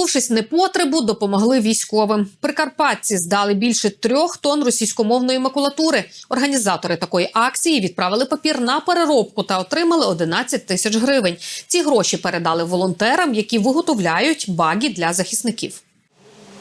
Позбувшись непотребу, допомогли військовим. Прикарпатці здали більше трьох тонн російськомовної макулатури. Організатори такої акції відправили папір на переробку та отримали 11 тисяч гривень. Ці гроші передали волонтерам, які виготовляють баги для захисників.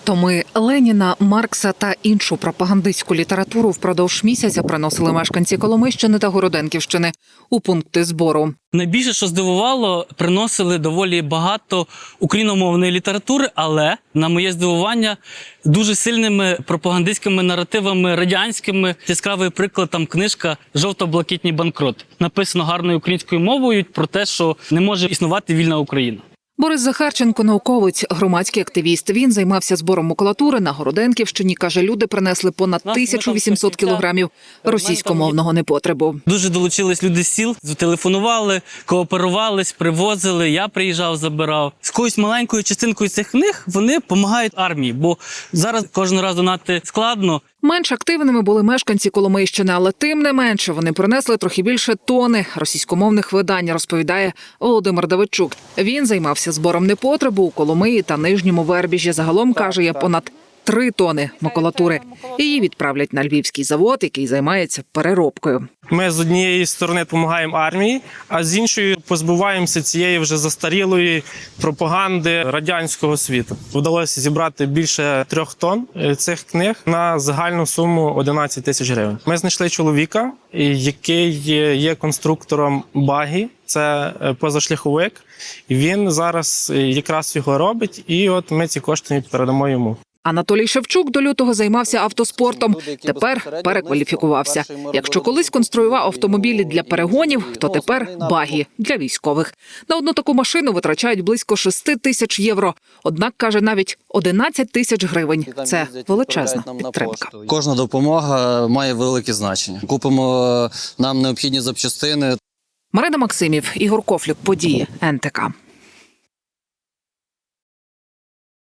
Томи Леніна, Маркса та іншу пропагандистську літературу впродовж місяця приносили мешканці Коломийщини та Городенківщини у пункти збору. Найбільше, що здивувало, приносили доволі багато україномовної літератури, але на моє здивування дуже сильними пропагандистськими наративами радянськими. Яскравий приклад там книжка Жовто-блакитні банкрот. Написано гарною українською мовою про те, що не може існувати вільна Україна. Борис Захарченко, науковець, громадський активіст. Він займався збором макулатури на Городенківщині. каже, люди принесли понад 1800 кілограмів російськомовного непотребу. Дуже долучились люди з сіл, телефонували, кооперувались, привозили. Я приїжджав, забирав. З якоюсь маленькою частинкою цих книг вони допомагають армії, бо зараз кожного разу донати складно. Менш активними були мешканці Коломийщини, але тим не менше вони принесли трохи більше тони російськомовних видань, розповідає Володимир Давидчук. Він займався збором непотребу у Коломиї та Нижньому Вербіжі. Загалом каже, є понад три тони макулатури. Її відправлять на львівський завод, який займається переробкою. Ми з однієї сторони допомагаємо армії, а з іншої позбуваємося цієї вже застарілої пропаганди радянського світу. Вдалося зібрати більше трьох тонн е, цих книг на загальну суму 11 тисяч гривень. Ми знайшли чоловіка, який є- є конструктором багі. Це е, позашляховик. Він зараз е, якраз його робить, і от ми ці кошти передамо йому. Анатолій Шевчук до лютого займався автоспортом. Тепер перекваліфікувався. Якщо колись конструював автомобілі для перегонів, то тепер багі для військових. На одну таку машину витрачають близько 6 тисяч євро. Однак каже навіть 11 тисяч гривень. Це величезна підтримка. Кожна допомога має велике значення. Купимо е, нам необхідні запчастини, Марина Максимів, Ігор Кофлюк, події НТК.